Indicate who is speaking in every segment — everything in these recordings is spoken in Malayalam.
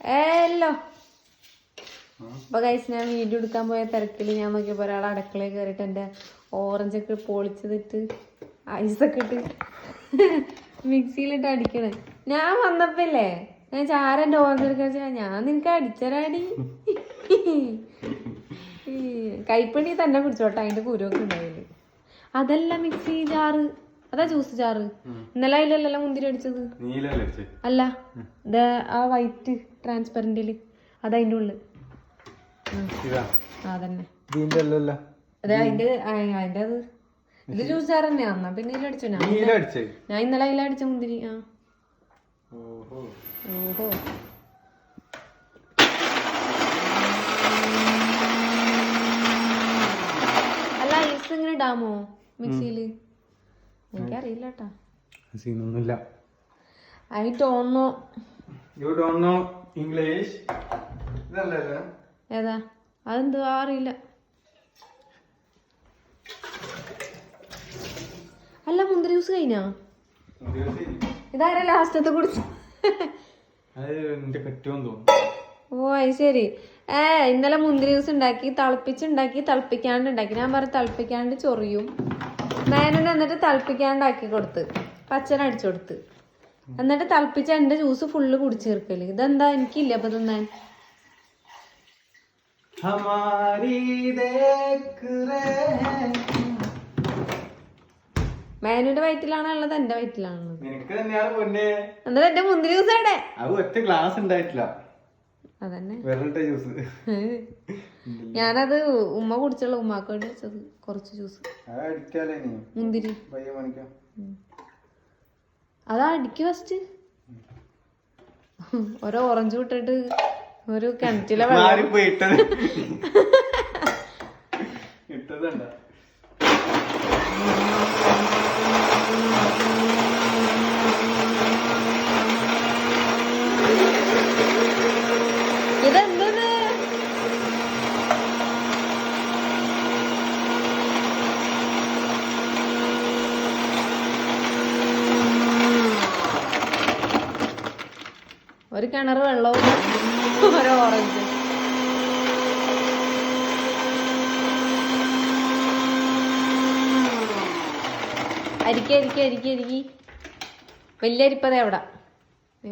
Speaker 1: എല്ലോ. അപ്പൊ കഴിച്ച് ഞാൻ വീഡിയോ എടുക്കാൻ പോയ തിരക്കിൽ ഞാൻ നോക്കിയപ്പോ ഒരാൾ അടുക്കളയിൽ കയറിയിട്ട് ഓറഞ്ച് ഒക്കെ പൊളിച്ചതിട്ട് ഐസൊക്കെ ഇട്ട് മിക്സിയിലിട്ട് അടിക്കണേ. ഞാൻ വന്നപ്പല്ലേ? ഞാൻ ചാരന്റെ ഓറഞ്ച് എടുക്കാൻ ഞാൻ നിനക്ക് അടിച്ചരാടി. കൈപ്പണി തന്നെ കുടിച്ചോട്ടെ അതിന്റെ കുരുവൊക്കെ ഉണ്ടായില്ലേ. അതല്ല മിക്സി ജാറ്. അതാ ജ്യൂസ് ജാർ ഇന്നലെ അതിലല്ലല്ലോ മുന്തിരി അടിച്ചത്? അല്ല ഇത് ആ വൈറ്റ് ട്രാൻസ്പെറന്റിൽ അതതിന്റെ ഉള്ളിൽ അതന്നെ.
Speaker 2: അല്ലല്ല.
Speaker 1: അതെ അതിന്റെ അതിന്റെ അത്. ഇത് ജ്യൂസ് ജാർ തന്നെയാ എന്നാ പിന്നെ ഇതിലടിച്ചോ ഞാൻ ഞാൻ ഇന്നലെ അതിലടിച്ച മുന്തിരി ആ.
Speaker 2: ഓഹോ.
Speaker 1: ഓഹോ. അല്ല ഐസ് ഇങ്ങനെ ഇടാമോ? മിക്സിയിൽ? എനിക്കറിയില്ല കേട്ടാ
Speaker 2: സീനൊന്നുമില്ല.
Speaker 1: I don't know
Speaker 2: you don't know English ഇതല്ലല്ലോ
Speaker 1: ഏതാ? അതെന്തോ അറിയില്ല. അല്ല മുന്തിരി ജ്യൂസ് കഴിഞ്ഞാ? ഇതാരാ ലാസ്റ്റത്തെ കുടിച്ച്? ഓ അത് ശരി. ഏ ഇന്നലെ മുന്തിരി ജ്യൂസ് ഉണ്ടാക്കി തിളപ്പിച്ചുണ്ടാക്കി തിളപ്പിക്കാണ്ട് ഉണ്ടാക്കി. ഞാൻ പറഞ്ഞു തിളപ്പിക്കാണ്ട് ചൊറിയും. മേനന് എന്നിട്ട് തിളപ്പിക്കാണ്ടാക്കി കൊടുത്ത്. പച്ചന അടിച്ചു കൊടുത്ത്. എന്നിട്ട് തിളപ്പിച്ച എന്റെ ജ്യൂസ് ഫുള്ള് കുടിച്ചു തീർക്കൽ ഇതെന്താ? എനിക്കില്ല അപ്പൊ തിന്നാൻ. മേനുവിന്റെ വയറ്റിലാണോ ഉള്ളത്? എന്റെ വയറ്റിലാണോ എന്നിട്ട് എന്റെ മുന്തിരി ജ്യൂസ്
Speaker 2: ഒറ്റ ഗ്ലാസ് ഉണ്ടായിട്ടില്ല.
Speaker 1: അതന്നെ.
Speaker 2: ജ്യൂസ്.
Speaker 1: ഞാനത് ഉമ്മ കുടിച്ചുള്ള ഉമ്മാക്ക് വേണ്ടി വെച്ചത് കുറച്ച് ജ്യൂസ്. മുന്തിരി.
Speaker 2: അത്
Speaker 1: അതാ അടിക്ക് ഫസ്റ്റ് ഒരു ഓറഞ്ച് വിട്ടിട്ട് ഒരു കിണറ്റിലെ വെള്ളം. കിണർ വെള്ളവും ഒരു ഓറഞ്ച് അരിക്ക അരിക്ക അരിക്ക അരിക്കി. വലിയ അരിപ്പതേ അവിടെ.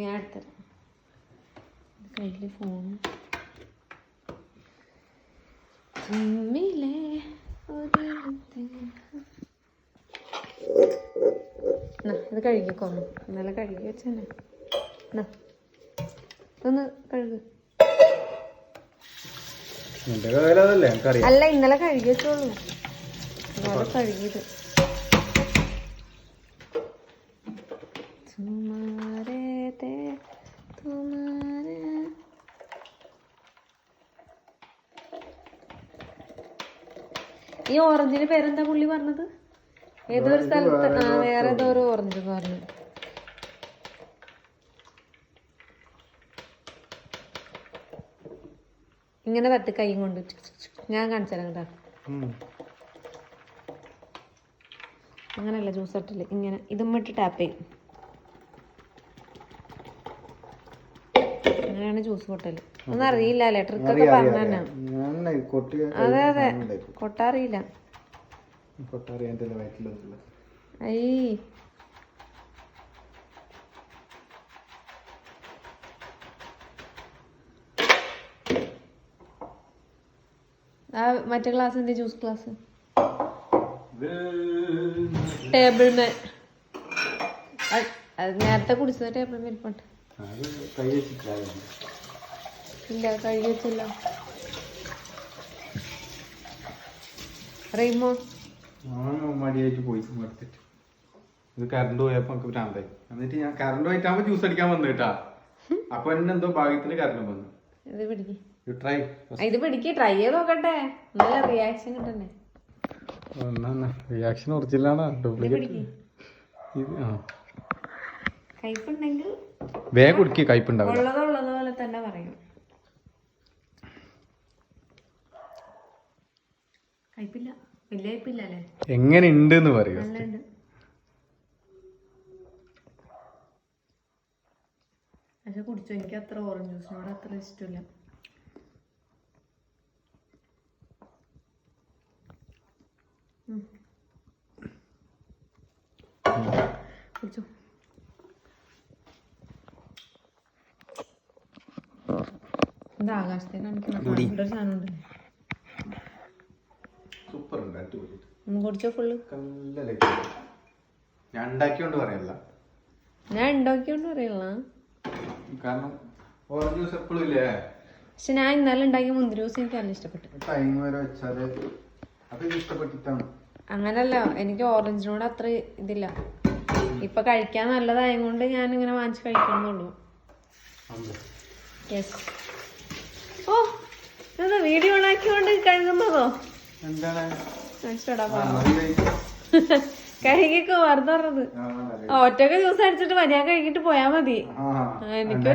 Speaker 1: ഞാൻ കയ്യിൽ ഫോൺ ഇത് കഴുകിക്കോന്നു ഇന്നലെ കഴുകി വെച്ചന്നെ. ന്നാ, ഇതൊന്ന് കഴുകു. അല്ല ഇന്നലെ കഴുകി വെച്ചോളൂ ഇന്നലെ കഴുകിയത്. ഈ ഓറഞ്ചിന് പേരെന്താ പുള്ളി പറഞ്ഞത്? ഏതോ ഒരു സ്ഥലത്ത് വേറെ ഏതോ ഒരു ഓറഞ്ച് പറഞ്ഞു ഇങ്ങനെ തട്ട് കൈ കൊണ്ട് ഞാൻ കാണിച്ചു തരാം കേട്ടോ. അങ്ങനല്ല ജ്യൂസ് തട്ടിൽ ഇങ്ങനെ. ഇതുമ്മിട്ട് ടാപ്പ് ചെയ്യും. അങ്ങനെയാണ് ജ്യൂസ് കൊട്ടൽ ഒന്നും അറിയില്ല. ട്രിക്കൊക്കെ പറഞ്ഞു അതെ അതെ. കൊട്ടാറിയില്ല
Speaker 2: കൊട്ടറിയാൻ
Speaker 1: ഐ. ആ മറ്റേ ക്ലാസ് എന്ത് ജ്യൂസ് ക്ലാസ് ടേബിൾ മേ നേരത്തെ കുടിച്ചത് ടേബിൾ
Speaker 2: മേൽ പോട്ടെ
Speaker 1: ഇല്ല കഴുകി വെച്ചില്ല.
Speaker 2: മടിയായിട്ട് പോയി എടുത്തിട്ട്. ഇത് കറണ്ട് പോയപ്പോ നമുക്ക് ഭ്രാന്തായി. എന്നിട്ട് ഞാൻ കറണ്ട് പോയിട്ടാകുമ്പോ ജ്യൂസ് അടിക്കാൻ വന്നു കേട്ടാ. അപ്പൊ എന്നെ എന്തോ ഭാഗ്യത്തിന് കറണ്ട് വന്നു.
Speaker 1: ഇത് പിടിക്ക്.
Speaker 2: യു ട്രൈ
Speaker 1: ആ, ഇത് പിടിക്ക് ട്രൈ ചെയ്ത് നോക്കട്ടെ. നല്ല റിയാക്ഷൻ കിട്ടണ്ടേ?
Speaker 2: റിയാക്ഷൻ ഒറിജിനലാണ്.
Speaker 1: ഇത്
Speaker 2: ഡ്യൂപ്ലിക്കേറ്റ്
Speaker 1: പിടിക്ക്.
Speaker 2: ഇത് ആ.
Speaker 1: കയ്പുണ്ടെങ്കിൽ
Speaker 2: വേഗം കുടിക്കുക കയ്പുണ്ടാവില്ല.
Speaker 1: ഉള്ളത് ഉള്ളത് പോലെ തന്നെ പറയും. കയ്പില്ല. വലിയ കയ്പില്ല അല്ലേ?
Speaker 2: എങ്ങനെ ഉണ്ട് എന്ന് പറയൂ
Speaker 1: നല്ലുണ്ട് പക്ഷെ കുടിച്ചു? എനിക്ക് അത്ര ഓറഞ്ച് ജ്യൂസിനോട് അത്ര ഇഷ്ടമില്ല. ഇത് ഒരു സാധനം ഉണ്ട്.
Speaker 2: സൂപ്പർ ഉണ്ട് അടിപൊളി.
Speaker 1: ഒന്ന് കുടിച്ചോ ഫുള്ള്
Speaker 2: ഞാൻ ഉണ്ടാക്കിയോണ്ട് പറയല്ല.
Speaker 1: ഞാൻ ഉണ്ടാക്കിയോണ്ട്
Speaker 2: കാരണം ഓറഞ്ച് ജ്യൂസ് എപ്പോഴും ഇല്ലേ?
Speaker 1: പക്ഷെ ഞാൻ ഇന്നലെ ഉണ്ടാക്കിയ മുന്തിരി ജ്യൂസ് എനിക്ക് നല്ല ഇഷ്ടപ്പെട്ടു.
Speaker 2: ടൈം വരെ വെച്ചാൽ അത് ഇഷ്ടപ്പെട്ടിട്ടാണ്.
Speaker 1: അങ്ങനല്ല എനിക്ക് ഓറഞ്ചിനോട് അത്ര ഇതില്ല. ഇപ്പൊ കഴിക്കാൻ നല്ലതായത് കൊണ്ട് ഞാൻ ഇങ്ങനെ വാങ്ങിച്ച് കഴിക്കണമെന്നുള്ളൂ യെസ് ഓ എന്താ വീഡിയോ ഓണാക്കിക്കൊണ്ട് കഴുകുന്നതോ. കഴുകിക്കോ വെറുതെ പറഞ്ഞത്.
Speaker 2: ആ, അതെ.
Speaker 1: ആ, ഒറ്റയ്ക്ക് ജ്യൂസ് അടിച്ചിട്ട് മര്യാദ കഴുകിട്ട് പോയാ മതി. എനിക്ക്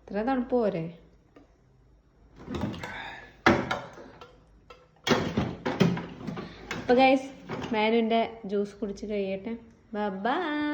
Speaker 1: ഇത്ര തണുപ്പ് പോരെ. അപ്പൊ ഗൈസ് മാനുവിന്റെ ജ്യൂസ് കുടിച്ച് കഴിയട്ടെ. ബൈ